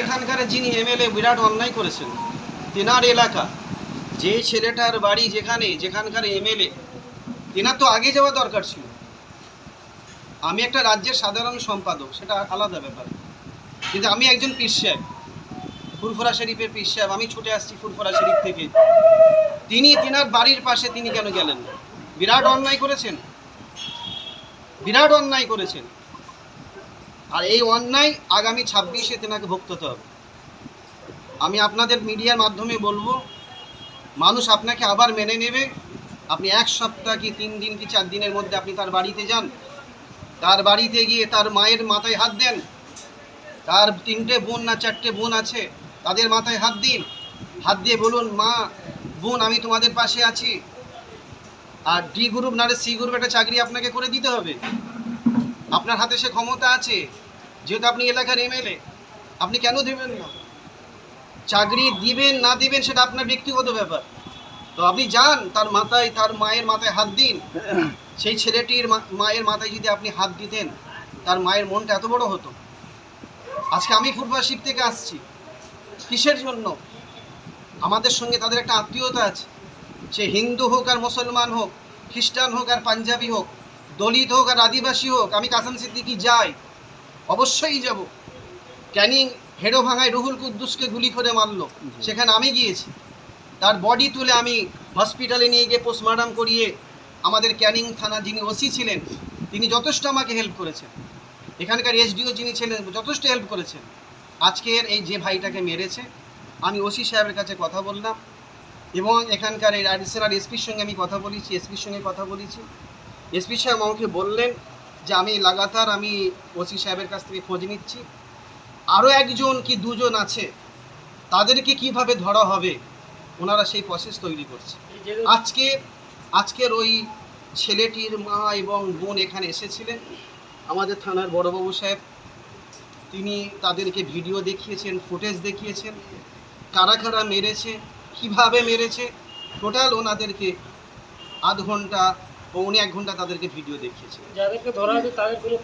এখানকার যিনি এমএলএ, বিরাট অন্যায় করেছেন। তেনার এলাকা, যে ছেলেটার বাড়ি যেখানে, যেখানকার এমএলএ, তেনার তো আগে যাওয়া দরকার ছিল। আমি একটা রাজ্যের সাধারণ সম্পাদক, সেটা আলাদা ব্যাপার। কিন্তু আমি একজন পীর সাহেব, ফুরফুরা শরীফের পীর সাহেব, আমি ছুটে আসছি ফুরফুরা শরীফ থেকে। তিনি তেনার বাড়ির পাশে তিনি কেন গেলেন? বিরাট অন্যায় করেছেন? বিরাট অন্যায় করেছেন। আর এই অন্যায় আগামী ছাব্বিশে তেনাকে ভুক্ত হতে হবে। আমি আপনাদের মিডিয়ার মাধ্যমে বলব, মানুষ আপনাকে আবার মেনে নেবে। আপনি এক সপ্তাহ কি তিন দিন কি চার দিনের মধ্যে আপনি তার বাড়িতে যান? তার বাড়িতে গিয়ে তার মায়ের মাথায় হাত দেন। তার তিনটে বোন না চারটে বোন আছে, তাদের মাথায় হাত দিন। হাত দিয়ে বলুন, মা, বোন, আমি তোমাদের পাশে আছি। আর ডি গ্রুপ নারে সি গ্রুপ একটা চাকরি আপনাকে করে দিতে হবে। আপনার হাতে সে ক্ষমতা আছে, যেহেতু আপনি এলাকার এমএলএ, আপনি কেন দেবেন না? চাকরি দিবেন, না দিবেন, সেটা আপনার ব্যক্তিগত ব্যাপার। তো আপনি যান, তার মাথায়, তার মায়ের মাথায় হাত দিন। সেই ছেলেটির মায়ের মাথায় যদি আপনি হাত দিতেন, তার মায়ের মনটা এত বড় হতো। আজকে আমি ফুটবল শিখ থেকে আসছি। কিসের জন্য? আমাদের সঙ্গে তাদের একটা আত্মীয়তা আছে। সে হিন্দু হোক আর মুসলমান হোক, খ্রিস্টান হোক আর পাঞ্জাবি হোক দলিত হোক আর আদিবাসী হোক, আমি কাসাম সিদ্দিকি যাই, অবশ্যই যাব। ক্যানিং হেডো ভাঙায় রুহুল কুদ্দুসকে গুলি করে মারলো। সেখানে আমি গিয়েছি। তার বডি তুলে আমি হসপিটালে নিয়ে গিয়ে পোস্টমর্টম করিয়ে আমাদের ক্যানিং থানা যিনি ওসি ছিলেন, তিনি যথেষ্ট আমাকে হেল্প করেছেন। এখানকার এসডিও যিনি ছিলেন, যথেষ্ট হেল্প করেছেন। আজকের এই যে ভাইটাকে মেরেছে, আমি ওসি সাহেবের কাছে কথা বললাম এবং এখানকার এই অ্যাডিশনাল এসপির সঙ্গে আমি কথা বলেছি এসপির সঙ্গে কথা বলেছি। এসপি সাহেব আমাকে বললেন যে আমি লাগাতার আমি ওসি সাহেবের কাছ থেকে খোঁজ নিচ্ছি। আরও একজন কি দুজন আছে তাদেরকে কীভাবে ধরা হবে ওনারা সেই প্রসেস তৈরি করছে। আজকে আজকের ওই ছেলেটির মা এবং বোন এখানে এসেছিলেন। আমাদের থানার বড়বাবু সাহেব তিনি তাদেরকে ভিডিও দেখিয়েছেন ফুটেজ দেখিয়েছেন কারা কারা মেরেছে কীভাবে মেরেছে টোটাল ওনাদেরকে আধ ঘণ্টা পৌনে এক ঘণ্টা তাদেরকে ভিডিও দেখিয়েছে যাদেরকে ধরা হয়েছে তাদের কোনো